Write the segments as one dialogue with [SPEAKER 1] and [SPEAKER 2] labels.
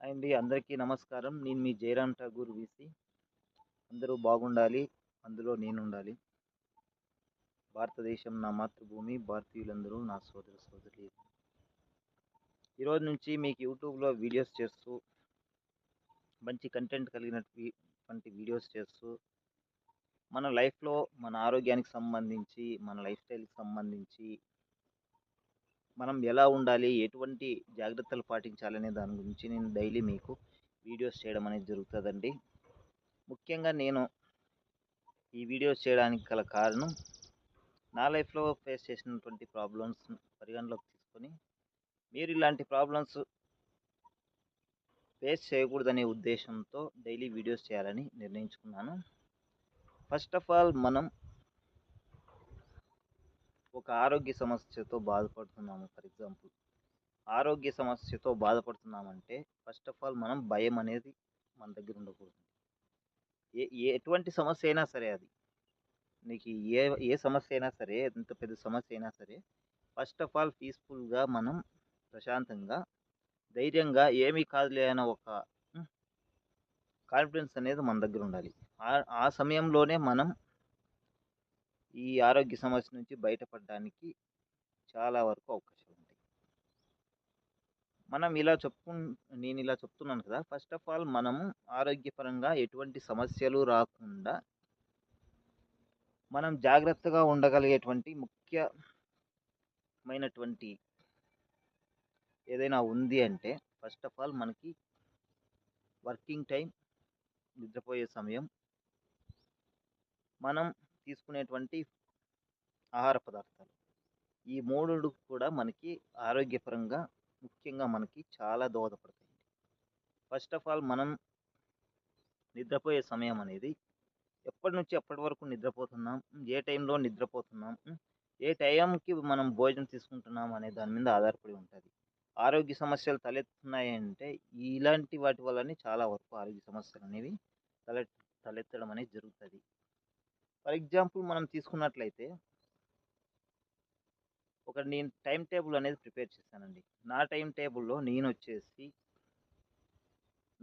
[SPEAKER 1] అండి అందరికీ నమస్కారం. నేను మీ జయరామ్ ఠాగూర్ వీసి. అందరూ బాగుండాలి అందులో నేను ఉండాలి భారతదేశం నా మాతృభూమి భారతీయులందరూ నా సోదర సోదరి. ఈరోజు నుంచి మీకు యూట్యూబ్లో వీడియోస్ చేస్తూ మంచి కంటెంట్ కలిగినటువంటి వీడియోస్ చేస్తూ మన లైఫ్లో మన ఆరోగ్యానికి సంబంధించి మన లైఫ్ స్టైల్కి సంబంధించి మనం ఎలా ఉండాలి? ఎటువంటి జాగ్రత్తలు పాటించాలనే దాని గురించి నేను డైలీ మీకు వీడియోస్ చేయడం అనేది జరుగుతుందండి. ముఖ్యంగా నేను ఈ వీడియోస్ చేయడానికి గల కారణం నా లైఫ్లో ఫేస్ చేసినటువంటి ప్రాబ్లమ్స్ పరిగణలోకి తీసుకొని మీరు ఇలాంటి ప్రాబ్లమ్స్ ఫేస్ చేయకూడదనే ఉద్దేశంతో డైలీ వీడియోస్ చేయాలని నిర్ణయించుకున్నాను. ఫస్ట్ ఆఫ్ ఆల్ మనం ఒక ఆరోగ్య సమస్యతో బాధపడుతున్నాము. ఫర్ ఎగ్జాంపుల్ ఆరోగ్య సమస్యతో బాధపడుతున్నామంటే ఫస్ట్ ఆఫ్ ఆల్ మనం భయం అనేది మన దగ్గర ఉండకూడదు. ఏ ఏ- ఎటువంటి సమస్య అయినా సరే అది. నీకు ఏ ఏ సమస్య అయినా సరే ఎంత పెద్ద సమస్య అయినా సరే ఫస్ట్ ఆఫ్ ఆల్ పీస్ఫుల్గా మనం ప్రశాంతంగా ధైర్యంగా ఏమీ కాదులే అనే ఒక కాన్ఫిడెన్స్ అనేది మన దగ్గర ఉండాలి. ఆ- ఆ సమయంలోనే మనం ఈ ఆరోగ్య సమస్య నుంచి బయటపడడానికి చాలా వరకు అవకాశాలు ఉంటాయి మనం ఇలా చెప్పు నేను ఇలా చెప్తున్నాను కదా ఫస్ట్ ఆఫ్ ఆల్ మనము ఆరోగ్యపరంగా ఎటువంటి సమస్యలు రాకుండా మనం జాగ్రత్తగా ఉండగలిగేటువంటి ముఖ్యమైనటువంటి ఏదైనా ఉంది అంటే ఫస్ట్ ఆఫ్ ఆల్ మనకి వర్కింగ్ టైం నిద్రపోయే సమయం. మనం తీసుకునేటువంటి ఆహార పదార్థాలు. ఈ మూడు కూడా మనకి ఆరోగ్యపరంగా ముఖ్యంగా మనకి చాలా దోహదపడతాయి ఫస్ట్ ఆఫ్ ఆల్ మనం నిద్రపోయే సమయం అనేది ఎప్పటి నుంచి ఎప్పటి వరకు నిద్రపోతున్నాం? ఏ టైంలో నిద్రపోతున్నాం? ఏ టైంకి మనం భోజనం తీసుకుంటున్నాం? అనే దాని మీద ఆధారపడి ఉంటుంది. ఆరోగ్య సమస్యలు తలెత్తున్నాయి అంటే ఇలాంటి వాటి వల్లనే చాలా వరకు ఆరోగ్య సమస్యలు అనేవి తలె తలెత్తడం అనేది జరుగుతుంది. ఫర్ ఎగ్జాంపుల్ మనం తీసుకున్నట్లయితే ఒక నేను టైం టేబుల్ అనేది ప్రిపేర్ చేశానండి. నా టైం టేబుల్లో నేను వచ్చేసి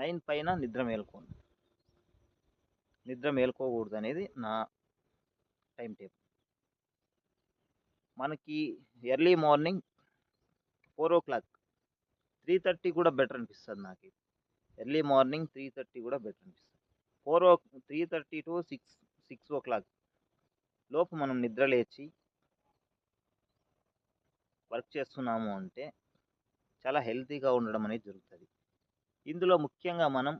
[SPEAKER 1] నైన్ పైన నిద్ర మేల్కోను. నిద్ర మేల్కోకూడదు అనేది నా టైం టేబుల్. మనకి early morning four o'clock three thirty కూడా బెటర్ అనిపిస్తుంది నాకు. ఎర్లీ మార్నింగ్ త్రీ థర్టీ కూడా బెటర్ అనిపిస్తుంది. Four o three thirty to six six o'clock. లోపు మనం నిద్ర లేచి వర్క్ చేస్తున్నాము అంటే చాలా హెల్తీగా ఉండడం అనేది జరుగుతుంది. ఇందులో ముఖ్యంగా మనం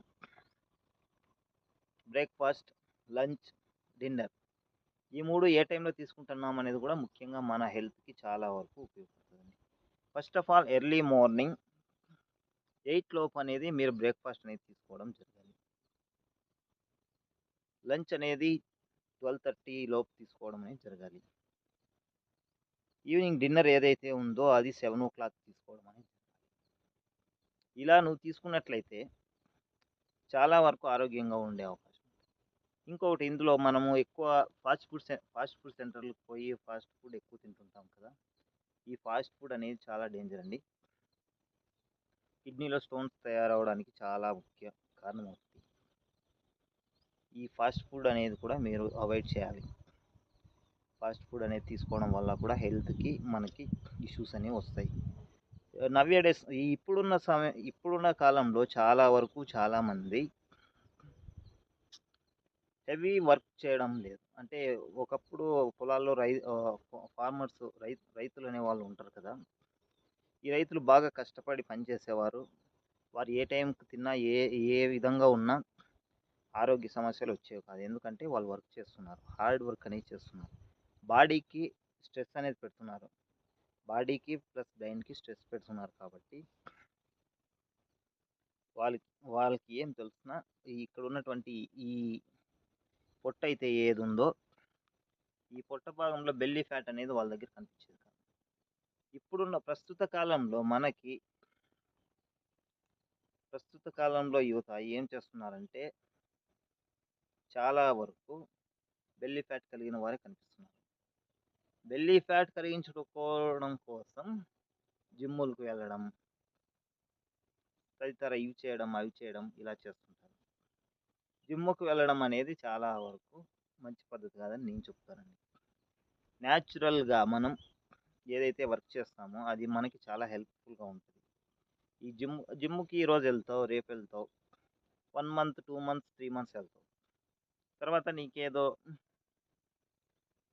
[SPEAKER 1] బ్రేక్ఫాస్ట్ లంచ్ డిన్నర్ ఈ మూడు ఏ టైంలో తీసుకుంటున్నాం అనేది కూడా ముఖ్యంగా మన హెల్త్కి చాలా వరకు ఉపయోగపడుతుంది first of all early morning eight లోపు అనేది మీరు బ్రేక్ఫాస్ట్ అనేది తీసుకోవడం జరగాలి. లంచ్ అనేది ట్వెల్వ్ థర్టీ లోపు తీసుకోవడం అనేది జరగాలి. ఈవినింగ్ డిన్నర్ ఏదైతే ఉందో అది సెవెన్ ఓ క్లాక్ తీసుకోవడం అనేది జరగాలి. ఇలా నువ్వు తీసుకున్నట్లయితే చాలా వరకు ఆరోగ్యంగా ఉండే అవకాశం ఇంకొకటి ఇందులో మనము ఎక్కువ ఫాస్ట్ ఫుడ్ ఫాస్ట్ ఫుడ్ సెంటర్లకు పోయి ఫాస్ట్ ఫుడ్ ఎక్కువ తింటుంటాం కదా ఈ ఫాస్ట్ ఫుడ్ అనేది చాలా డేంజర్ అండి. కిడ్నీలో స్టోన్స్ తయారవడానికి చాలా ముఖ్య కారణం అవుతుంది ఈ ఫాస్ట్ ఫుడ్ అనేది కూడా మీరు అవాయిడ్ చేయాలి. ఫాస్ట్ ఫుడ్ అనేది తీసుకోవడం వల్ల కూడా హెల్త్కి మనకి ఇష్యూస్ అనేవి వస్తాయి. Uh, నవ్య డేస్ ఇప్పుడున్న సమయం ఇప్పుడున్న కాలంలో చాలా వరకు చాలామంది హెవీ వర్క్ చేయడం లేదు. అంటే ఒకప్పుడు పొలాల్లో రై uh, ఫార్మర్స్ రై రైతులు అనే వాళ్ళు ఉంటారు కదా. ఈ రైతులు బాగా కష్టపడి పనిచేసేవారు. వారు ఏ టైంకి తిన్నా ఏ ఏ విధంగా ఉన్నా ఆరోగ్య సమస్యలు వచ్చేవి కాదు. ఎందుకంటే వాళ్ళు వర్క్ చేస్తున్నారు. హార్డ్ వర్క్ అనేది చేస్తున్నారు. బాడీకి స్ట్రెస్ అనేది పెడుతున్నారు. బాడీకి ప్లస్ బ్రెయిన్కి స్ట్రెస్ పెడుతున్నారు కాబట్టి వాళ్ళకి వాళ్ళకి ఏం తెలుసునా ఇక్కడ ఉన్నటువంటి ఈ పొట్ట అయితే ఏది ఉందో ఈ పొట్ట భాగంలో బెల్లీ ఫ్యాట్ అనేది వాళ్ళ దగ్గర కనిపించేది కాదు. ఇప్పుడున్న ప్రస్తుత కాలంలో మనకి ప్రస్తుత కాలంలో యువత ఏం చేస్తున్నారంటే చాలా వరకు బెల్లీ ఫ్యాట్ కలిగిన వారే కనిపిస్తున్నారు. బెల్లీ ఫ్యాట్ కలిగించుకోవడం కోసం జిమ్ములకు వెళ్ళడం తదితర ఇవి చేయడం అవి చేయడం ఇలా చేస్తుంటారు. జిమ్ముకు వెళ్ళడం అనేది చాలా వరకు మంచి పద్ధతి కాదని నేను చెప్తానండి. న్యాచురల్గా మనం ఏదైతే వర్క్ చేస్తామో అది మనకి చాలా హెల్ప్ఫుల్గా ఉంటుంది. ఈ జిమ్ జిమ్కి ఈరోజు వెళ్తావు రేపు వెళ్తావు one month two months three months వెళ్తావు. తర్వాత నీకేదో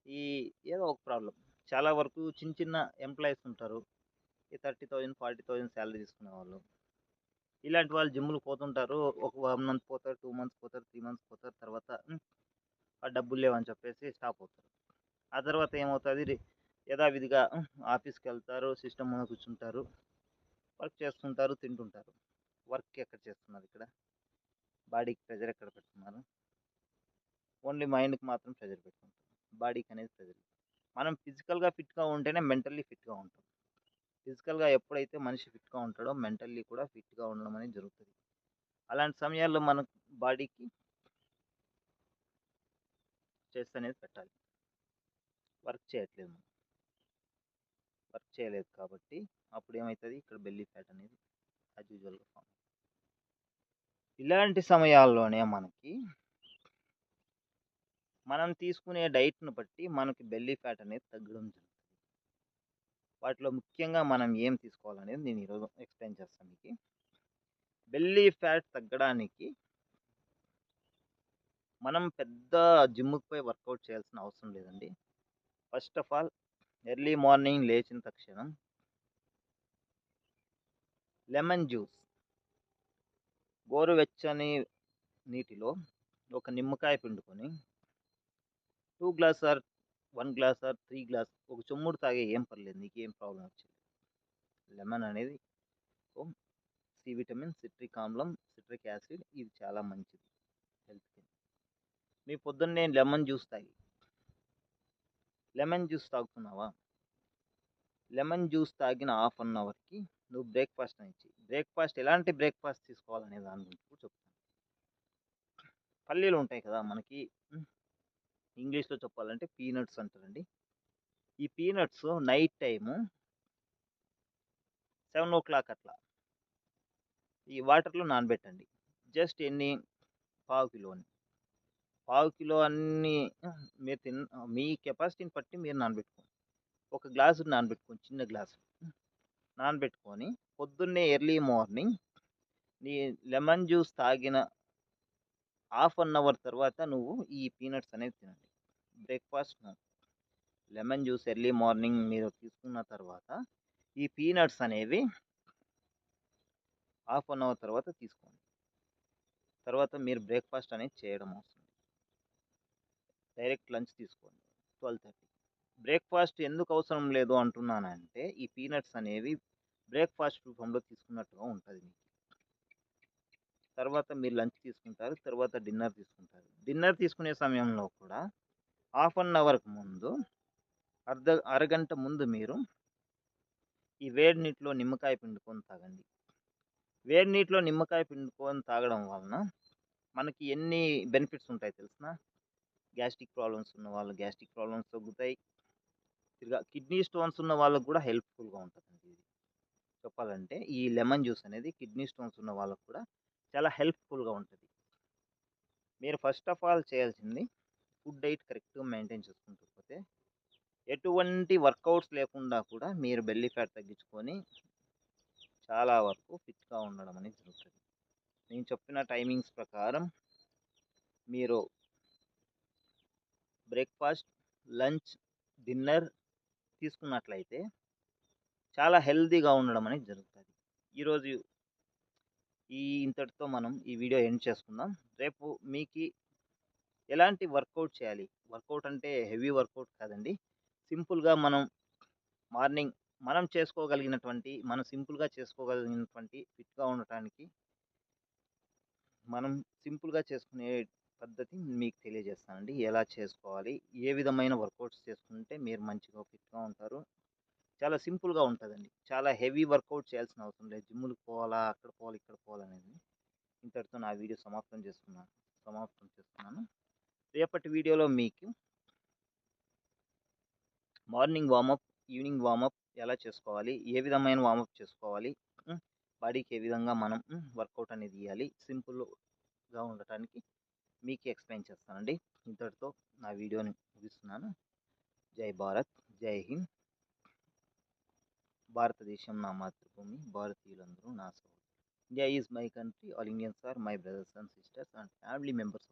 [SPEAKER 1] ఈ ఏదో ఒక ప్రాబ్లం చాలా వరకు చిన్న చిన్న ఎంప్లాయీస్ ఉంటారు. ఈ thirty thousand forty thousand salary తీసుకునే వాళ్ళు. ఇలాంటి వాళ్ళు జిమ్లు పోతుంటారు. ఒక వన్ మంత్ పోతారు టూ మంత్స్ పోతారు త్రీ మంత్స్ పోతారు. తర్వాత ఆ డబ్బులు లేవని చెప్పేసి స్టాప్ అవుతారు. ఆ తర్వాత ఏమవుతుంది? యథావిధిగా ఆఫీస్కి వెళ్తారు సిస్టమ్ ముందు కూర్చుంటారు. వర్క్ చేస్తుంటారు తింటుంటారు. వర్క్ ఎక్కడ చేస్తున్నారు ఇక్కడ? బాడీకి ప్రెజర్ ఎక్కడ పెడుతున్నారు? ఓన్లీ మైండ్కి మాత్రం ప్రెజర్ పెట్టుకుంటాం. బాడీకి అనేది ప్రెజర్ మనం ఫిజికల్గా ఫిట్గా ఉంటేనే మెంటల్లీ ఫిట్గా ఉంటాం. ఫిజికల్గా ఎప్పుడైతే మనిషి ఫిట్గా ఉంటాడో మెంటల్లీ కూడా ఫిట్గా ఉండడం అనేది జరుగుతుంది. అలాంటి సమయాల్లో మన బాడీకి స్ట్రెస్ అనేది పెట్టాలి. వర్క్ చేయట్లేదు మనం. వర్క్ చేయలేదు కాబట్టి అప్పుడు ఏమవుతుంది ఇక్కడ బెల్లీ ఫ్యాట్ అనేది యాజ్ యూజువల్గా ఫామ్ ఇలాంటి సమయాల్లోనే మనకి మనం తీసుకునే డైట్ను బట్టి మనకి బెల్లీ ఫ్యాట్ అనేది తగ్గడం జరుగుతుంది. వాటిలో ముఖ్యంగా మనం ఏం తీసుకోవాలనేది నేను ఈరోజు ఎక్స్ప్లెయిన్ చేస్తాను మీకు. బెల్లీ ఫ్యాట్ తగ్గడానికి మనం పెద్ద జిమ్కి పోయి వర్కౌట్ చేయాల్సిన అవసరం లేదండి. First of all early morning లేచిన తక్షణం లెమన్ జ్యూస్ గోరువెచ్చని నీటిలో ఒక నిమ్మకాయ పిండుకొని two glass or one glass or three glass ఒక చెమ్ముడు తాగే ఏం పర్లేదు నీకు ఏం ప్రాబ్లం వచ్చింది లెమన్ అనేది సి విటమిన్ సిట్రిక్ ఆమ్లం సిట్రిక్ యాసిడ్ ఇది చాలా మంచిది హెల్త్కి మీ పొద్దున్న నేను లెమన్ జ్యూస్ తాగి. లెమన్ జ్యూస్ తాగుతున్నావా? లెమన్ జ్యూస్ తాగిన హాఫ్ అన్ అవర్కి నువ్వు బ్రేక్ఫాస్ట్ ఇచ్చి బ్రేక్ఫాస్ట్ ఎలాంటి బ్రేక్ఫాస్ట్ తీసుకోవాలనే దాని గురించి కూడా చెప్తాను. పల్లీలు ఉంటాయి కదా మనకి ఇంగ్లీష్లో చెప్పాలంటే పీనట్స్ అంటారండి. ఈ peanuts night time seven o'clock అట్లా ఈ వాటర్లో నానబెట్టండి. జస్ట్ ఎన్ని? పావు కిలోని పావు కిలో అన్ని మీరు తిన్ మీ కెపాసిటీని బట్టి మీరు నానబెట్టుకోండి. ఒక గ్లాసు నానబెట్టుకోండి చిన్న గ్లాసు. నానబెట్టుకొని పొద్దున్నే ఎర్లీ మార్నింగ్ నీ లెమన్ జ్యూస్ తాగిన హాఫ్ అన్ అవర్ తర్వాత నువ్వు ఈ పీనట్స్ అనేది తినండి. Breakfast lemon juice early morning మీరు తీసుకున్న తర్వాత ఈ పీనట్స్ అనేవి హాఫ్ అన్ అవర్ తర్వాత తీసుకోండి. తర్వాత మీరు బ్రేక్ఫాస్ట్ అనేది చేయడం అవసరం. డైరెక్ట్ లంచ్ తీసుకోండి ట్వెల్వ్ థర్టీ. బ్రేక్ఫాస్ట్ ఎందుకు అవసరం లేదు అంటున్నానంటే ఈ పీనట్స్ అనేవి బ్రేక్ఫాస్ట్ రూపంలో తీసుకున్నట్టుగా ఉంటుంది మీకు. తర్వాత మీరు లంచ్ తీసుకుంటారు తర్వాత డిన్నర్ తీసుకుంటారు. డిన్నర్ తీసుకునే సమయంలో కూడా హాఫ్ అన్ అవర్కి ముందు అర్ధ అరగంట ముందు మీరు ఈ వేడి నీటిలో నిమ్మకాయ పిండుకొని తాగండి. వేడి నీటిలో నిమ్మకాయ పిండుకొని తాగడం వలన మనకి ఎన్ని బెనిఫిట్స్ ఉంటాయి తెలిసిన గ్యాస్ట్రిక్ ప్రాబ్లమ్స్ ఉన్న వాళ్ళు గ్యాస్ట్రిక్ ప్రాబ్లమ్స్ తగ్గుతాయి. తిరిగా కిడ్నీ స్టోన్స్ ఉన్న వాళ్ళకు కూడా హెల్ప్ఫుల్గా ఉంటుందండి ఇది. చెప్పాలంటే ఈ లెమన్ జ్యూస్ అనేది కిడ్నీ స్టోన్స్ ఉన్న వాళ్ళకు కూడా చాలా హెల్ప్ఫుల్గా ఉంటుంది. మీరు ఫస్ట్ ఆఫ్ ఆల్ చేయాల్సింది ఫుడ్ డైట్ కరెక్ట్గా మెయింటైన్ చేసుకుంటూ పోతే ఎటువంటి వర్కౌట్స్ లేకుండా కూడా మీరు బెల్లీ ఫ్యాట్ తగ్గించుకొని చాలా వరకు ఫిట్గా ఉండడం అనేది జరుగుతుంది. నేను చెప్పిన టైమింగ్స్ ప్రకారం మీరు బ్రేక్ఫాస్ట్ లంచ్ డిన్నర్ తీసుకున్నట్లయితే చాలా హెల్తీగా ఉండడం అనేది జరుగుతుంది. ఈరోజు ఈ ఇంతటితో మనం ఈ వీడియో ఎండ్ చేసుకుందాం. రేపు మీకు ఎలాంటి వర్కౌట్ చేయాలి? వర్కౌట్ అంటే హెవీ వర్కౌట్ కాదండి. సింపుల్గా మనం మార్నింగ్ మనం చేసుకోగలిగినటువంటి మనం సింపుల్గా చేసుకోగలిగినటువంటి ఫిట్గా ఉండటానికి మనం సింపుల్గా చేసుకునే పద్ధతి మీకు తెలియజేస్తానండి. ఎలా చేసుకోవాలి? ఏ విధమైన వర్కౌట్స్ చేసుకుంటే మీరు మంచిగా ఫిట్గా ఉంటారు? చాలా సింపుల్గా ఉంటుందండి. చాలా హెవీ వర్కౌట్ చేయాల్సిన అవసరం లేదు. జిమ్ములకు పోవాలా అక్కడ పోవాలి ఇక్కడ పోవాలనేది. ఇంతటితో నా వీడియో సమాప్తం చేస్తున్నాను సమాప్తం చేస్తున్నాను. రేపటి వీడియోలో మీకు మార్నింగ్ వామప్ ఈవినింగ్ వామప్ ఎలా చేసుకోవాలి ఏ విధమైన వామప్ చేసుకోవాలి బాడీకి ఏ విధంగా మనం వర్కౌట్ అనేది ఇవ్వాలి సింపుల్గా ఉండటానికి మీకు ఎక్స్ప్లెయిన్ చేస్తానండి. ఇంతటితో నా వీడియోని ముగిస్తున్నాను. జై భారత్ జై హింద్. భారతదేశం నా మాతృభూమి భారతీయులందరూ నా సోదరు India is my country all Indians are my brothers and sisters and family members